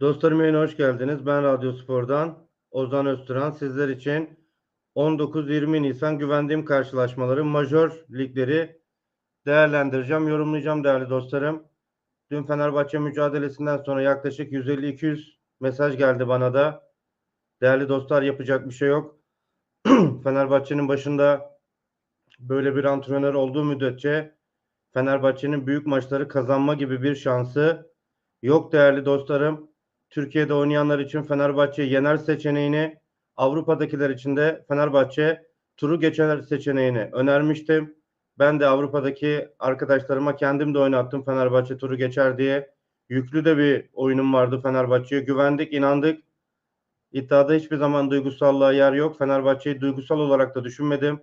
Dostlarım yayına hoş geldiniz. Ben Radyo Spor'dan Ozan Öztürhan. Sizler için 19-20 Nisan güvendiğim karşılaşmaları, majör ligleri değerlendireceğim, yorumlayacağım değerli dostlarım. Dün Fenerbahçe mücadelesinden sonra yaklaşık 150-200 mesaj geldi bana da. Değerli dostlar yapacak bir şey yok. Fenerbahçe'nin başında böyle bir antrenör olduğu müddetçe Fenerbahçe'nin büyük maçları kazanma gibi bir şansı yok değerli dostlarım. Türkiye'de oynayanlar için Fenerbahçe yener seçeneğini, Avrupa'dakiler için de Fenerbahçe turu geçer seçeneğini önermiştim. Ben de Avrupa'daki arkadaşlarıma kendim de oynattım Fenerbahçe turu geçer diye. Yüklü de bir oyunum vardı Fenerbahçe'ye. Güvendik, inandık. İddiada hiçbir zaman duygusallığa yer yok. Fenerbahçe'yi duygusal olarak da düşünmedim.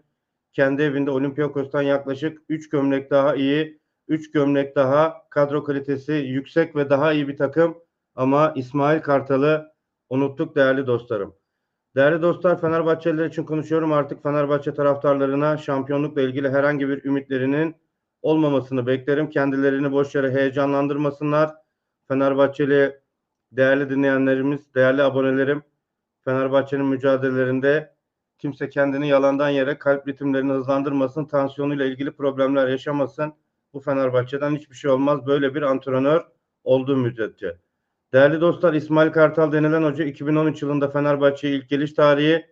Kendi evinde Olympiakos'tan yaklaşık 3 gömlek daha iyi, 3 gömlek daha kadro kalitesi yüksek ve daha iyi bir takım. Ama İsmail Kartal'ı unuttuk değerli dostlarım. Değerli dostlar Fenerbahçeliler için konuşuyorum. Artık Fenerbahçe taraftarlarına şampiyonlukla ilgili herhangi bir ümitlerinin olmamasını beklerim. Kendilerini boş yere heyecanlandırmasınlar. Fenerbahçeli değerli dinleyenlerimiz, değerli abonelerim Fenerbahçe'nin mücadelelerinde kimse kendini yalandan yere kalp ritimlerini hızlandırmasın, tansiyonuyla ilgili problemler yaşamasın. Bu Fenerbahçe'den hiçbir şey olmaz. Böyle bir antrenör olduğu müddetçe. Değerli dostlar İsmail Kartal denilen hoca 2013 yılında Fenerbahçe'ye ilk geliş tarihi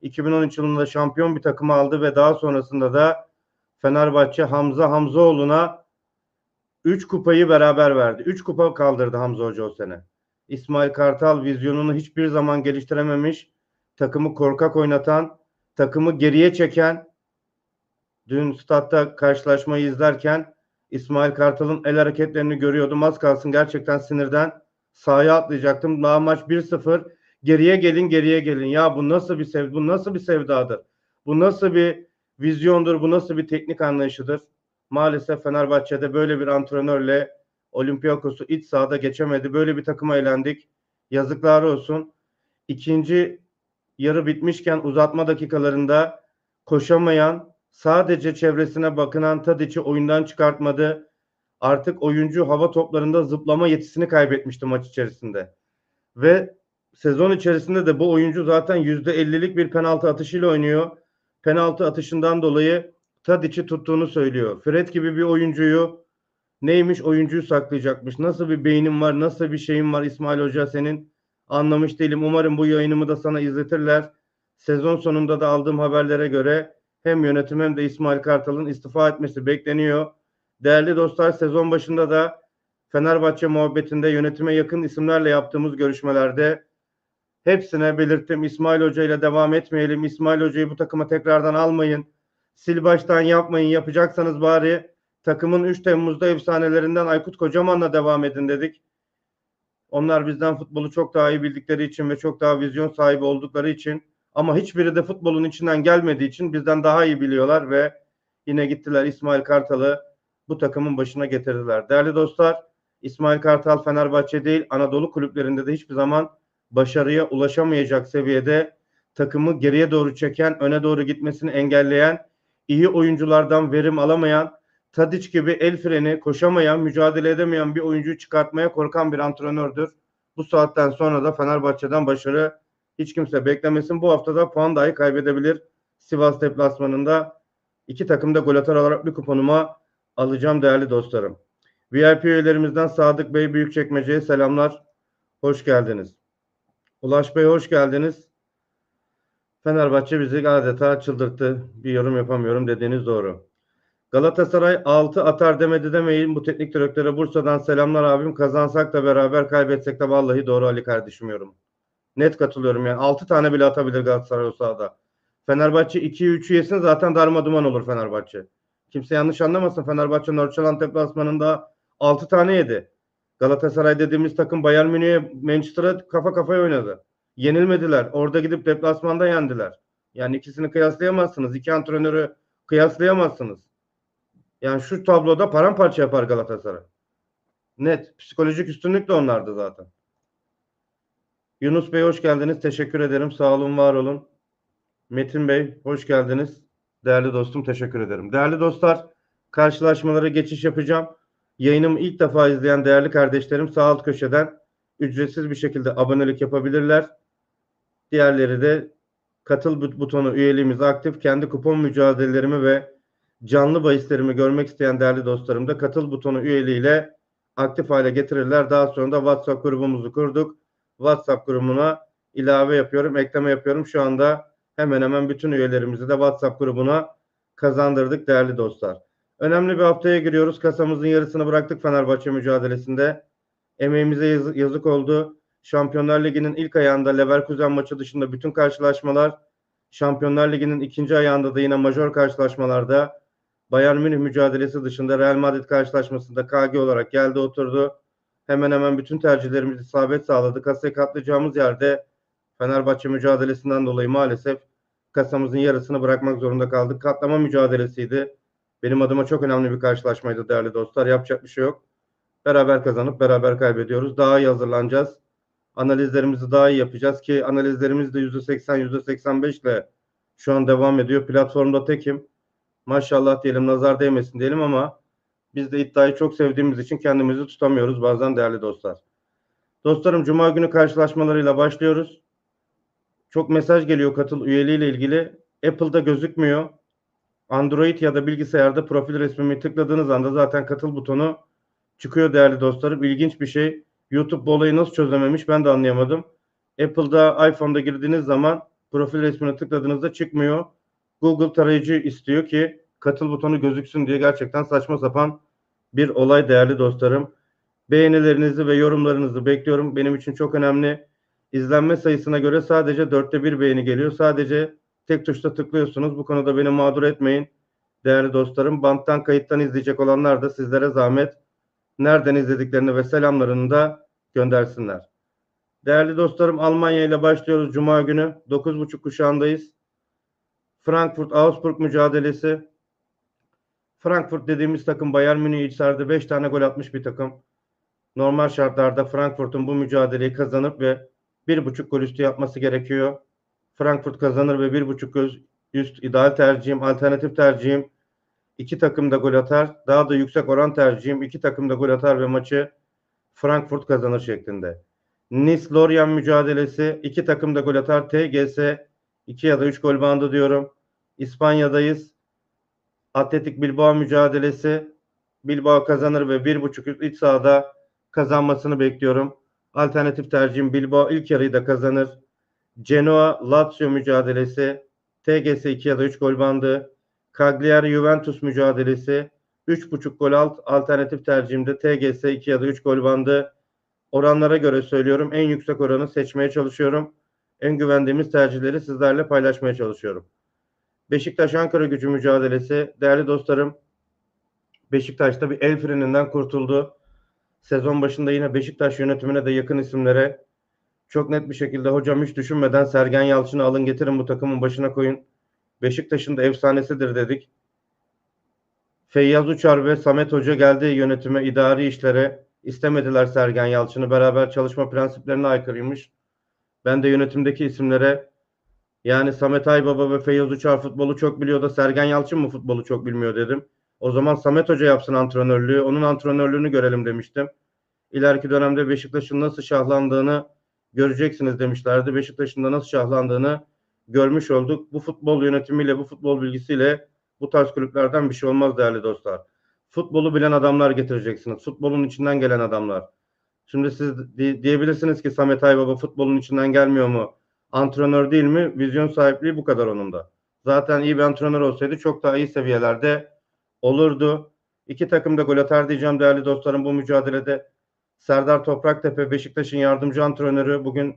2013 yılında şampiyon bir takımı aldı ve daha sonrasında da Fenerbahçe Hamza Hamzaoğlu'na 3 kupayı beraber verdi. 3 kupa kaldırdı Hamza Hoca o sene. İsmail Kartal vizyonunu hiçbir zaman geliştirememiş. Takımı korkak oynatan, takımı geriye çeken dün statta karşılaşmayı izlerken İsmail Kartal'ın el hareketlerini görüyordum. Az kalsın gerçekten sinirden sahaya atlayacaktım. Daha maç 1-0. Geriye gelin, geriye gelin. Ya bu nasıl bir sev bu nasıl bir sevdadır? Bu nasıl bir vizyondur? Bu nasıl bir teknik anlayışıdır? Maalesef Fenerbahçe'de böyle bir antrenörle Olympiakos'u iç sahada geçemedi. Böyle bir takıma eğlendik. Yazıklar olsun. İkinci yarı bitmişken uzatma dakikalarında koşamayan, sadece çevresine bakınan Tadic'i oyundan çıkartmadı. Artık oyuncu hava toplarında zıplama yetisini kaybetmişti maç içerisinde. Ve sezon içerisinde de bu oyuncu zaten %50'lik bir penaltı atışıyla oynuyor. Penaltı atışından dolayı Tadic'i tuttuğunu söylüyor. Fred gibi bir oyuncuyu neymiş oyuncuyu saklayacakmış. Nasıl bir beynin var, nasıl bir şeyin var İsmail Hoca senin anlamış değilim. Umarım bu yayınımı da sana izletirler. Sezon sonunda da aldığım haberlere göre hem yönetim hem de İsmail Kartal'ın istifa etmesi bekleniyor. Değerli dostlar sezon başında da Fenerbahçe muhabbetinde yönetime yakın isimlerle yaptığımız görüşmelerde hepsine belirttim. İsmail Hoca ile devam etmeyelim. İsmail Hoca'yı bu takıma tekrardan almayın. Sil baştan yapmayın. Yapacaksanız bari takımın 3 Temmuz'da efsanelerinden Aykut Kocaman'la devam edin dedik. Onlar bizden futbolu çok daha iyi bildikleri için ve çok daha vizyon sahibi oldukları için ama hiçbiri de futbolun içinden gelmediği için bizden daha iyi biliyorlar ve yine gittiler İsmail Kartal'ı bu takımın başına getirdiler. Değerli dostlar, İsmail Kartal Fenerbahçe değil Anadolu kulüplerinde de hiçbir zaman başarıya ulaşamayacak seviyede takımı geriye doğru çeken, öne doğru gitmesini engelleyen, iyi oyunculardan verim alamayan, Tadic gibi el freni koşamayan, mücadele edemeyen bir oyuncuyu çıkartmaya korkan bir antrenördür. Bu saatten sonra da Fenerbahçe'den başarı hiç kimse beklemesin. Bu hafta da puan dahi kaybedebilir. Sivas deplasmanında iki takım da gol atar olarak bir kuponuma alacağım değerli dostlarım. VIP üyelerimizden Sadık Bey Büyükçekmece'ye selamlar. Hoş geldiniz. Ulaş Bey hoş geldiniz. Fenerbahçe bizi adeta çıldırttı. Bir yorum yapamıyorum dediğiniz doğru. Galatasaray 6 atar demedi demeyin. Bu teknik direktöre Bursa'dan selamlar abim. Kazansak da beraber kaybetsek de vallahi doğru Ali kardeşim yorum. Net katılıyorum yani. 6 tane bile atabilir Galatasaray o sahada. Fenerbahçe 2'yi 3'ü yesin zaten darma duman olur Fenerbahçe. Kimse yanlış anlamasın. Fenerbahçe Norçalan deplasmanında 6 tane yedi. Galatasaray dediğimiz takım Bayern Münih'e Manchester'a kafa kafaya oynadı. Yenilmediler. Orada gidip deplasmanda yendiler. Yani ikisini kıyaslayamazsınız. İki antrenörü kıyaslayamazsınız. Yani şu tabloda paramparça yapar Galatasaray. Net. Psikolojik üstünlük de onlardı zaten. Yunus Bey hoş geldiniz. Teşekkür ederim. Sağ olun, var olun. Metin Bey hoş geldiniz. Değerli dostum teşekkür ederim. Değerli dostlar karşılaşmalara geçiş yapacağım. Yayınımı ilk defa izleyen değerli kardeşlerim sağ alt köşeden ücretsiz bir şekilde abonelik yapabilirler. Diğerleri de katıl but- butonu üyeliğimiz aktif. Kendi kupon mücadelelerimi ve canlı bahislerimi görmek isteyen değerli dostlarım da katıl butonu üyeliğiyle aktif hale getirirler. Daha sonra da WhatsApp grubumuzu kurduk. WhatsApp grubuna ilave yapıyorum, ekleme yapıyorum. Şu anda hemen hemen bütün üyelerimizi de WhatsApp grubuna kazandırdık değerli dostlar. Önemli bir haftaya giriyoruz. Kasamızın yarısını bıraktık Fenerbahçe mücadelesinde. Emeğimize yazı- yazık oldu. Şampiyonlar Ligi'nin ilk ayağında Leverkusen maçı dışında bütün karşılaşmalar, Şampiyonlar Ligi'nin ikinci ayağında da yine majör karşılaşmalarda Bayern Münih mücadelesi dışında Real Madrid karşılaşmasında KG olarak geldi oturdu. Hemen hemen bütün tercihlerimiz isabet sağladı. Kasayı katlayacağımız yerde Fenerbahçe mücadelesinden dolayı maalesef kasamızın yarısını bırakmak zorunda kaldık. Katlama mücadelesiydi. Benim adıma çok önemli bir karşılaşmaydı değerli dostlar. Yapacak bir şey yok. Beraber kazanıp beraber kaybediyoruz. Daha iyi hazırlanacağız. Analizlerimizi daha iyi yapacağız ki analizlerimiz de %80 %85 ile şu an devam ediyor. Platformda tekim. Maşallah diyelim nazar değmesin diyelim ama biz de iddiayı çok sevdiğimiz için kendimizi tutamıyoruz bazen değerli dostlar. Dostlarım Cuma günü karşılaşmalarıyla başlıyoruz. Çok mesaj geliyor katıl üyeliğiyle ilgili. Apple'da gözükmüyor. Android ya da bilgisayarda profil resmimi tıkladığınız anda zaten katıl butonu çıkıyor değerli dostlarım. İlginç bir şey. YouTube bu olayı nasıl çözememiş ben de anlayamadım. Apple'da iPhone'da girdiğiniz zaman profil resmine tıkladığınızda çıkmıyor. Google tarayıcı istiyor ki katıl butonu gözüksün diye gerçekten saçma sapan bir olay değerli dostlarım. Beğenilerinizi ve yorumlarınızı bekliyorum. Benim için çok önemli. İzlenme sayısına göre sadece dörtte bir beğeni geliyor. Sadece tek tuşla tıklıyorsunuz. Bu konuda beni mağdur etmeyin. Değerli dostlarım, banttan kayıttan izleyecek olanlar da sizlere zahmet nereden izlediklerini ve selamlarını da göndersinler. Değerli dostlarım Almanya ile başlıyoruz Cuma günü. 9.30 kuşağındayız. Frankfurt Augsburg mücadelesi. Frankfurt dediğimiz takım Bayern Münih'i içeride 5 tane gol atmış bir takım. Normal şartlarda Frankfurt'un bu mücadeleyi kazanıp ve 1.5 gol üstü yapması gerekiyor. Frankfurt kazanır ve 1.5 gol üst ideal tercihim, alternatif tercihim. İki takım da gol atar. Daha da yüksek oran tercihim. İki takım da gol atar ve maçı Frankfurt kazanır şeklinde. Nice Lorient mücadelesi. iki takım da gol atar. TGS 2 ya da 3 gol bandı diyorum. İspanya'dayız. Atletik Bilbao mücadelesi. Bilbao kazanır ve 1.5 üst iç sahada kazanmasını bekliyorum. Alternatif tercihim Bilbao ilk yarıyı da kazanır. Genoa Lazio mücadelesi. TGS 2 ya da 3 gol bandı. Cagliari Juventus mücadelesi 3.5 gol alt alternatif tercihimde TGS 2 ya da 3 gol bandı. Oranlara göre söylüyorum. En yüksek oranı seçmeye çalışıyorum. En güvendiğimiz tercihleri sizlerle paylaşmaya çalışıyorum. Beşiktaş Ankara gücü mücadelesi. Değerli dostlarım Beşiktaş'ta bir el freninden kurtuldu. Sezon başında yine Beşiktaş yönetimine de yakın isimlere çok net bir şekilde hocam hiç düşünmeden Sergen Yalçın'ı alın getirin bu takımın başına koyun. Beşiktaş'ın da efsanesidir dedik. Feyyaz Uçar ve Samet Hoca geldi yönetime, idari işlere. istemediler Sergen Yalçın'ı. Beraber çalışma prensiplerine aykırıymış. Ben de yönetimdeki isimlere yani Samet Aybaba ve Feyyaz Uçar futbolu çok biliyor da Sergen Yalçın mı futbolu çok bilmiyor dedim. O zaman Samet Hoca yapsın antrenörlüğü. Onun antrenörlüğünü görelim demiştim. İleriki dönemde Beşiktaş'ın nasıl şahlandığını göreceksiniz demişlerdi. Beşiktaş'ın da nasıl şahlandığını görmüş olduk. Bu futbol yönetimiyle, bu futbol bilgisiyle bu tarz kulüplerden bir şey olmaz değerli dostlar. Futbolu bilen adamlar getireceksiniz. Futbolun içinden gelen adamlar. Şimdi siz di- diyebilirsiniz ki Samet Aybaba futbolun içinden gelmiyor mu? Antrenör değil mi? Vizyon sahipliği bu kadar onun da. Zaten iyi bir antrenör olsaydı çok daha iyi seviyelerde olurdu. İki takım da gol atar diyeceğim değerli dostlarım bu mücadelede. Serdar Topraktepe Beşiktaş'ın yardımcı antrenörü bugün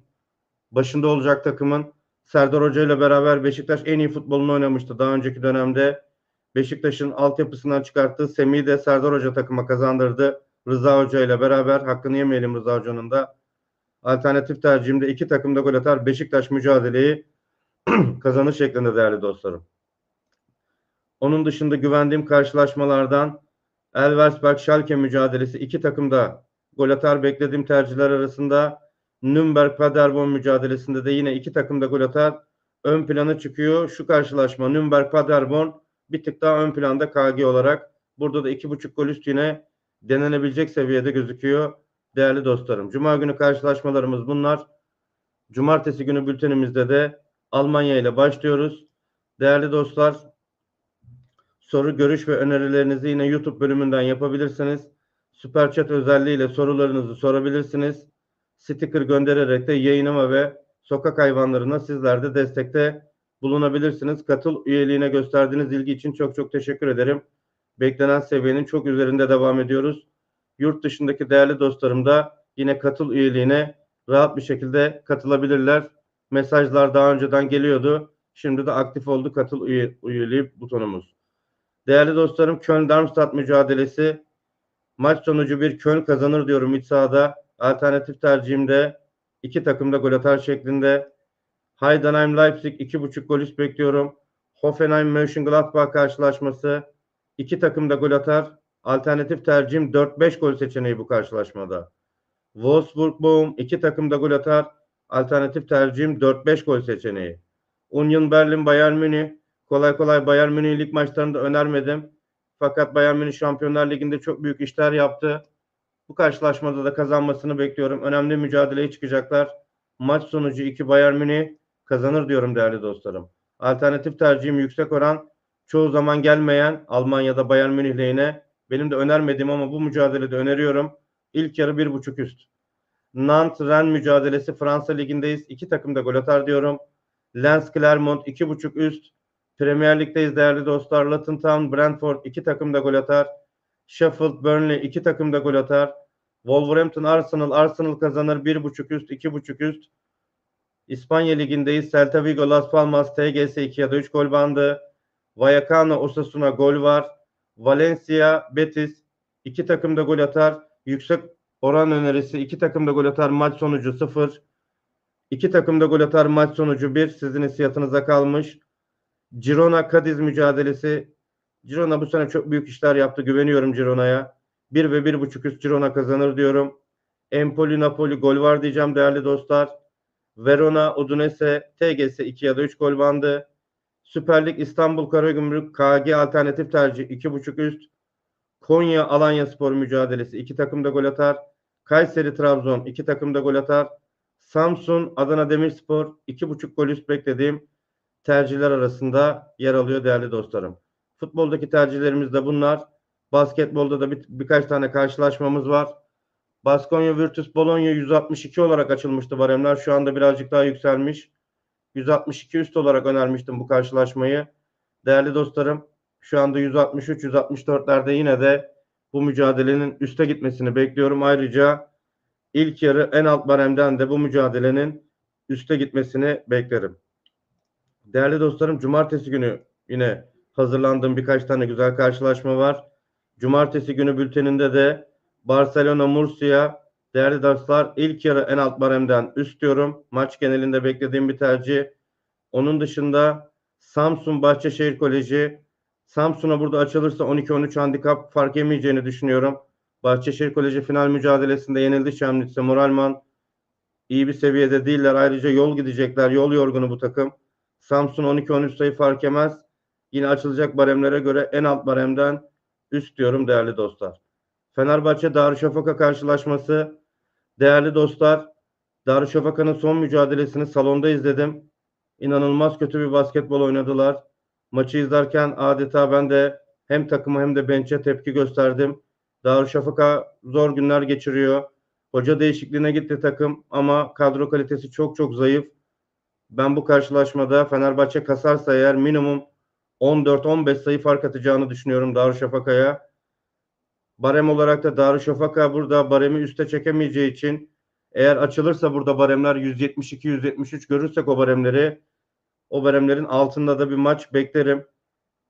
başında olacak takımın. Serdar Hoca ile beraber Beşiktaş en iyi futbolunu oynamıştı daha önceki dönemde. Beşiktaş'ın altyapısından çıkarttığı Semih'i de Serdar Hoca takıma kazandırdı. Rıza Hoca ile beraber hakkını yemeyelim Rıza Hoca'nın da. Alternatif tercihimde iki takım da gol atar. Beşiktaş mücadeleyi kazanır şeklinde değerli dostlarım. Onun dışında güvendiğim karşılaşmalardan Elversberg Schalke mücadelesi iki takım da gol atar beklediğim tercihler arasında Nürnberg Paderborn mücadelesinde de yine iki takım da gol atar. Ön plana çıkıyor. Şu karşılaşma Nürnberg Paderborn bir tık daha ön planda KG olarak. Burada da iki buçuk gol üst yine denenebilecek seviyede gözüküyor. değerli dostlarım. Cuma günü karşılaşmalarımız bunlar. Cumartesi günü bültenimizde de Almanya ile başlıyoruz. Değerli dostlar, soru, görüş ve önerilerinizi yine YouTube bölümünden yapabilirsiniz. Süper Chat özelliğiyle sorularınızı sorabilirsiniz. Sticker göndererek de yayınıma ve sokak hayvanlarına sizler de destekte bulunabilirsiniz. Katıl üyeliğine gösterdiğiniz ilgi için çok çok teşekkür ederim. Beklenen seviyenin çok üzerinde devam ediyoruz. Yurt dışındaki değerli dostlarım da yine katıl üyeliğine rahat bir şekilde katılabilirler. Mesajlar daha önceden geliyordu. Şimdi de aktif oldu katıl üye, üyeliği butonumuz. Değerli dostlarım Köln-Darmstadt mücadelesi maç sonucu bir Köln kazanır diyorum iç sahada. Alternatif tercihimde iki takım da gol atar şeklinde. Heidenheim Leipzig 2.5 gol üst bekliyorum. Hoffenheim Mönchengladbach karşılaşması iki takım da gol atar. Alternatif tercihim 4-5 gol seçeneği bu karşılaşmada. Wolfsburg Bochum iki takım da gol atar. Alternatif tercihim 4-5 gol seçeneği. Union Berlin Bayern Münih kolay kolay Bayern Münih lig maçlarında önermedim. Fakat Bayern Münih Şampiyonlar Ligi'nde çok büyük işler yaptı. Bu karşılaşmada da kazanmasını bekliyorum. Önemli mücadeleye çıkacaklar. Maç sonucu 2 Bayern Münih kazanır diyorum değerli dostlarım. Alternatif tercihim yüksek oran. Çoğu zaman gelmeyen Almanya'da Bayern Münih lehine. Benim de önermediğim ama bu mücadelede öneriyorum. İlk yarı 1.5 üst. Nantes Ren mücadelesi Fransa Ligi'ndeyiz. İki takım da gol atar diyorum. Lens Clermont 2.5 üst. Premier Lig'deyiz değerli dostlar. Luton Town Brentford iki takım da gol atar. Sheffield Burnley iki takım da gol atar. Wolverhampton Arsenal Arsenal kazanır 1.5 üst 2.5 üst. İspanya Ligi'ndeyiz. Celta Vigo Las Palmas TGS 2 ya da 3 gol bandı. Vallecano Osasuna gol var. Valencia Betis iki takım da gol atar. Yüksek oran önerisi iki takım da gol atar. Maç sonucu 0. İki takım da gol atar. Maç sonucu 1. Sizin hissiyatınıza kalmış. Girona Cadiz mücadelesi. Girona bu sene çok büyük işler yaptı. Güveniyorum Girona'ya. 1 ve 1.5 üst Girona kazanır diyorum. Empoli Napoli gol var diyeceğim değerli dostlar. Verona Udinese TGS 2 ya da 3 gol bandı. Süper Lig İstanbul Karagümrük KG alternatif tercih 2.5 üst. Konya Alanya Spor mücadelesi 2 takım da gol atar. Kayseri Trabzon 2 takım da gol atar. Samsun Adana Demirspor 2.5 gol üst beklediğim tercihler arasında yer alıyor değerli dostlarım. Futboldaki tercihlerimiz de bunlar. Basketbolda da bir, birkaç tane karşılaşmamız var. Baskonya Virtus Bologna 162 olarak açılmıştı baremler. Şu anda birazcık daha yükselmiş. 162 üst olarak önermiştim bu karşılaşmayı. Değerli dostlarım şu anda 163-164'lerde yine de bu mücadelenin üste gitmesini bekliyorum. Ayrıca ilk yarı en alt baremden de bu mücadelenin üste gitmesini beklerim. Değerli dostlarım cumartesi günü yine hazırlandığım birkaç tane güzel karşılaşma var. Cumartesi günü bülteninde de Barcelona Murcia değerli dostlar ilk yarı en alt baremden üst diyorum. Maç genelinde beklediğim bir tercih. Onun dışında Samsun Bahçeşehir Koleji Samsun'a burada açılırsa 12-13 handikap fark yemeyeceğini düşünüyorum. Bahçeşehir Koleji final mücadelesinde yenildi Şemlitse Moralman iyi bir seviyede değiller. Ayrıca yol gidecekler. Yol yorgunu bu takım. Samsun 12-13 sayı fark yemez. Yine açılacak baremlere göre en alt baremden üst diyorum değerli dostlar. Fenerbahçe Darüşşafaka karşılaşması değerli dostlar Darüşşafaka'nın son mücadelesini salonda izledim. İnanılmaz kötü bir basketbol oynadılar. Maçı izlerken adeta ben de hem takımı hem de bench'e tepki gösterdim. Darüşşafaka zor günler geçiriyor. Hoca değişikliğine gitti takım ama kadro kalitesi çok çok zayıf. Ben bu karşılaşmada Fenerbahçe kasarsa eğer minimum 14-15 sayı fark atacağını düşünüyorum Darüşşafaka'ya. Barem olarak da Darüşşafaka burada baremi üste çekemeyeceği için eğer açılırsa burada baremler 172-173 görürsek o baremleri o baremlerin altında da bir maç beklerim.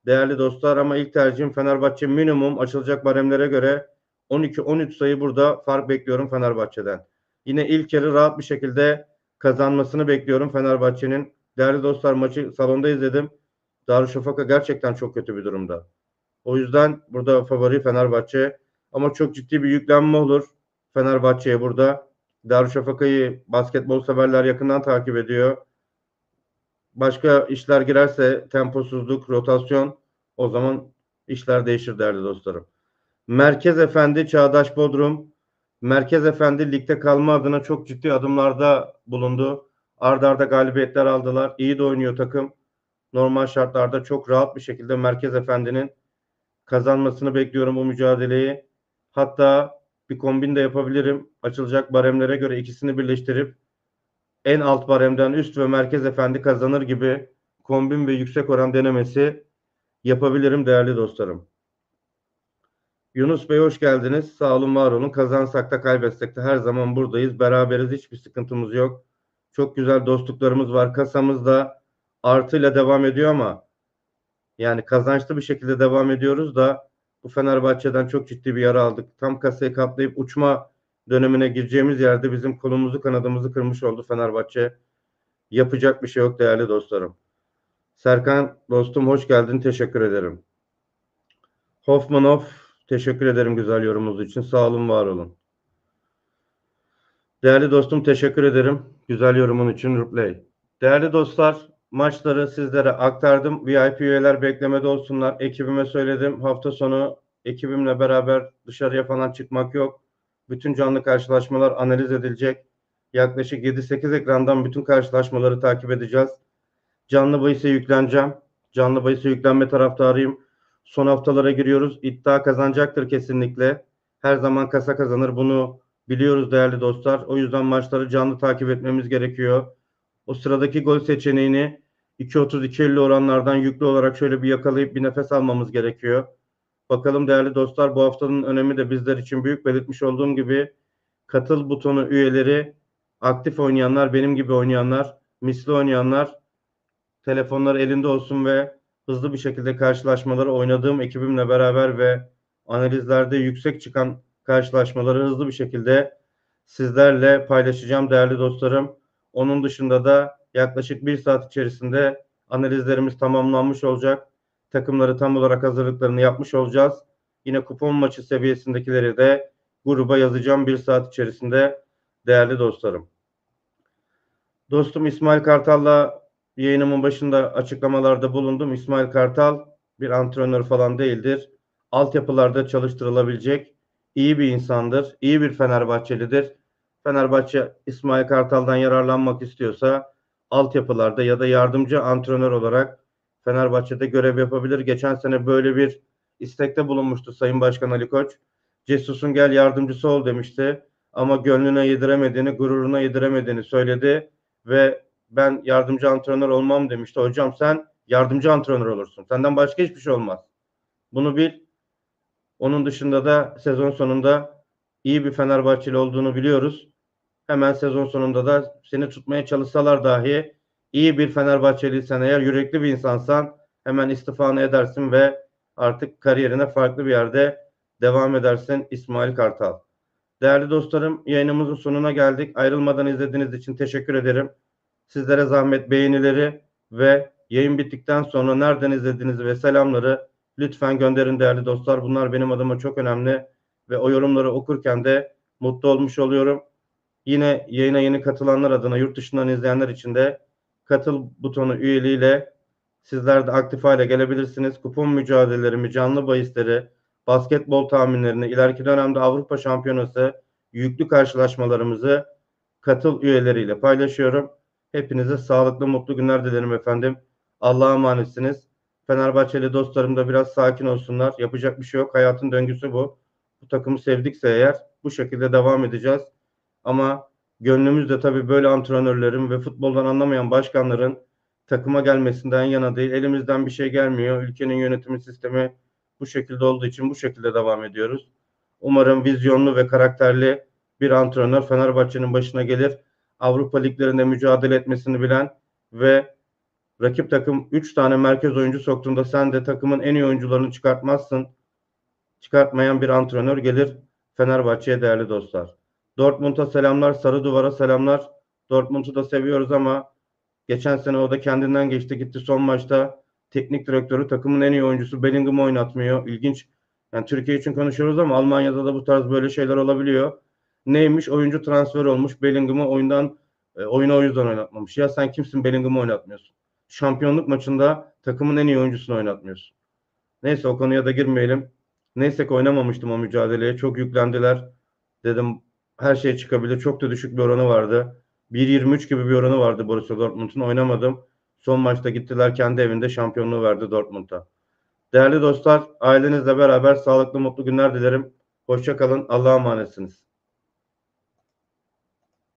Değerli dostlar ama ilk tercihim Fenerbahçe minimum açılacak baremlere göre 12-13 sayı burada fark bekliyorum Fenerbahçe'den. Yine ilk yarı rahat bir şekilde kazanmasını bekliyorum Fenerbahçe'nin. Değerli dostlar maçı salonda izledim. Darüşşafaka gerçekten çok kötü bir durumda. O yüzden burada favori Fenerbahçe. Ama çok ciddi bir yüklenme olur Fenerbahçe'ye burada. Darüşşafaka'yı basketbol severler yakından takip ediyor. Başka işler girerse temposuzluk, rotasyon o zaman işler değişir değerli dostlarım. Merkez Efendi Çağdaş Bodrum Merkez Efendi ligde kalma adına çok ciddi adımlarda bulundu. Arda arda galibiyetler aldılar. İyi de oynuyor takım. Normal şartlarda çok rahat bir şekilde Merkez Efendi'nin kazanmasını bekliyorum bu mücadeleyi. Hatta bir kombin de yapabilirim. Açılacak baremlere göre ikisini birleştirip en alt baremden üst ve Merkez Efendi kazanır gibi kombin ve yüksek oran denemesi yapabilirim değerli dostlarım. Yunus Bey hoş geldiniz. Sağ olun, var olun. Kazansak da kaybetsek de her zaman buradayız. Beraberiz. Hiçbir sıkıntımız yok. Çok güzel dostluklarımız var. Kasamız da artıyla devam ediyor ama yani kazançlı bir şekilde devam ediyoruz da bu Fenerbahçe'den çok ciddi bir yara aldık. Tam kasayı katlayıp uçma dönemine gireceğimiz yerde bizim kolumuzu kanadımızı kırmış oldu Fenerbahçe. Yapacak bir şey yok değerli dostlarım. Serkan dostum hoş geldin. Teşekkür ederim. Hoffmanov teşekkür ederim güzel yorumunuz için. Sağ olun, var olun. Değerli dostum teşekkür ederim. Güzel yorumun için replay. Değerli dostlar maçları sizlere aktardım. VIP üyeler beklemede olsunlar. Ekibime söyledim. Hafta sonu ekibimle beraber dışarıya falan çıkmak yok. Bütün canlı karşılaşmalar analiz edilecek. Yaklaşık 7-8 ekrandan bütün karşılaşmaları takip edeceğiz. Canlı bahise yükleneceğim. Canlı bahise yüklenme taraftarıyım. Son haftalara giriyoruz. İddia kazanacaktır kesinlikle. Her zaman kasa kazanır. Bunu biliyoruz değerli dostlar. O yüzden maçları canlı takip etmemiz gerekiyor. O sıradaki gol seçeneğini 2.30-2.50 oranlardan yüklü olarak şöyle bir yakalayıp bir nefes almamız gerekiyor. Bakalım değerli dostlar bu haftanın önemi de bizler için büyük belirtmiş olduğum gibi katıl butonu üyeleri aktif oynayanlar, benim gibi oynayanlar, misli oynayanlar telefonlar elinde olsun ve hızlı bir şekilde karşılaşmaları oynadığım ekibimle beraber ve analizlerde yüksek çıkan karşılaşmaları hızlı bir şekilde sizlerle paylaşacağım değerli dostlarım. Onun dışında da yaklaşık bir saat içerisinde analizlerimiz tamamlanmış olacak. Takımları tam olarak hazırlıklarını yapmış olacağız. Yine kupon maçı seviyesindekileri de gruba yazacağım bir saat içerisinde değerli dostlarım. Dostum İsmail Kartal'la yayınımın başında açıklamalarda bulundum. İsmail Kartal bir antrenör falan değildir. Altyapılarda çalıştırılabilecek iyi bir insandır. İyi bir Fenerbahçelidir. Fenerbahçe İsmail Kartal'dan yararlanmak istiyorsa altyapılarda ya da yardımcı antrenör olarak Fenerbahçe'de görev yapabilir. Geçen sene böyle bir istekte bulunmuştu Sayın Başkan Ali Koç. Cesus'un gel yardımcısı ol demişti. Ama gönlüne yediremediğini, gururuna yediremediğini söyledi ve ben yardımcı antrenör olmam demişti. Hocam sen yardımcı antrenör olursun. Senden başka hiçbir şey olmaz. Bunu bil. Onun dışında da sezon sonunda iyi bir Fenerbahçeli olduğunu biliyoruz. Hemen sezon sonunda da seni tutmaya çalışsalar dahi iyi bir Fenerbahçeliysen eğer yürekli bir insansan hemen istifanı edersin ve artık kariyerine farklı bir yerde devam edersin İsmail Kartal. Değerli dostlarım yayınımızın sonuna geldik. Ayrılmadan izlediğiniz için teşekkür ederim. Sizlere zahmet beğenileri ve yayın bittikten sonra nereden izlediğinizi ve selamları lütfen gönderin değerli dostlar. Bunlar benim adıma çok önemli ve o yorumları okurken de mutlu olmuş oluyorum. Yine yayına yeni katılanlar adına yurt dışından izleyenler için de katıl butonu üyeliğiyle sizler de aktif hale gelebilirsiniz. Kupon mücadelelerimi, canlı bahisleri, basketbol tahminlerini, ileriki dönemde Avrupa Şampiyonası yüklü karşılaşmalarımızı katıl üyeleriyle paylaşıyorum. Hepinize sağlıklı, mutlu günler dilerim efendim. Allah'a emanetsiniz. Fenerbahçeli dostlarım da biraz sakin olsunlar. Yapacak bir şey yok. Hayatın döngüsü bu. Bu takımı sevdikse eğer bu şekilde devam edeceğiz. Ama gönlümüzde tabii böyle antrenörlerin ve futboldan anlamayan başkanların takıma gelmesinden yana değil. Elimizden bir şey gelmiyor. Ülkenin yönetimi sistemi bu şekilde olduğu için bu şekilde devam ediyoruz. Umarım vizyonlu ve karakterli bir antrenör Fenerbahçe'nin başına gelir. Avrupa liglerinde mücadele etmesini bilen ve rakip takım 3 tane merkez oyuncu soktuğunda sen de takımın en iyi oyuncularını çıkartmazsın. Çıkartmayan bir antrenör gelir Fenerbahçe'ye değerli dostlar. Dortmund'a selamlar, Sarı Duvar'a selamlar. Dortmund'u da seviyoruz ama geçen sene o da kendinden geçti gitti son maçta. Teknik direktörü takımın en iyi oyuncusu Bellingham'ı oynatmıyor. İlginç. Yani Türkiye için konuşuyoruz ama Almanya'da da bu tarz böyle şeyler olabiliyor. Neymiş? Oyuncu transfer olmuş. Bellingham'ı oyundan e, oyunu o yüzden oynatmamış. Ya sen kimsin Bellingham'ı oynatmıyorsun? Şampiyonluk maçında takımın en iyi oyuncusunu oynatmıyorsun. Neyse o konuya da girmeyelim. Neyse ki oynamamıştım o mücadeleye. Çok yüklendiler. Dedim her şey çıkabilir. Çok da düşük bir oranı vardı. 1.23 gibi bir oranı vardı Borussia Dortmund'un. Oynamadım. Son maçta gittiler kendi evinde şampiyonluğu verdi Dortmund'a. Değerli dostlar, ailenizle beraber sağlıklı mutlu günler dilerim. Hoşça kalın. Allah'a emanetsiniz.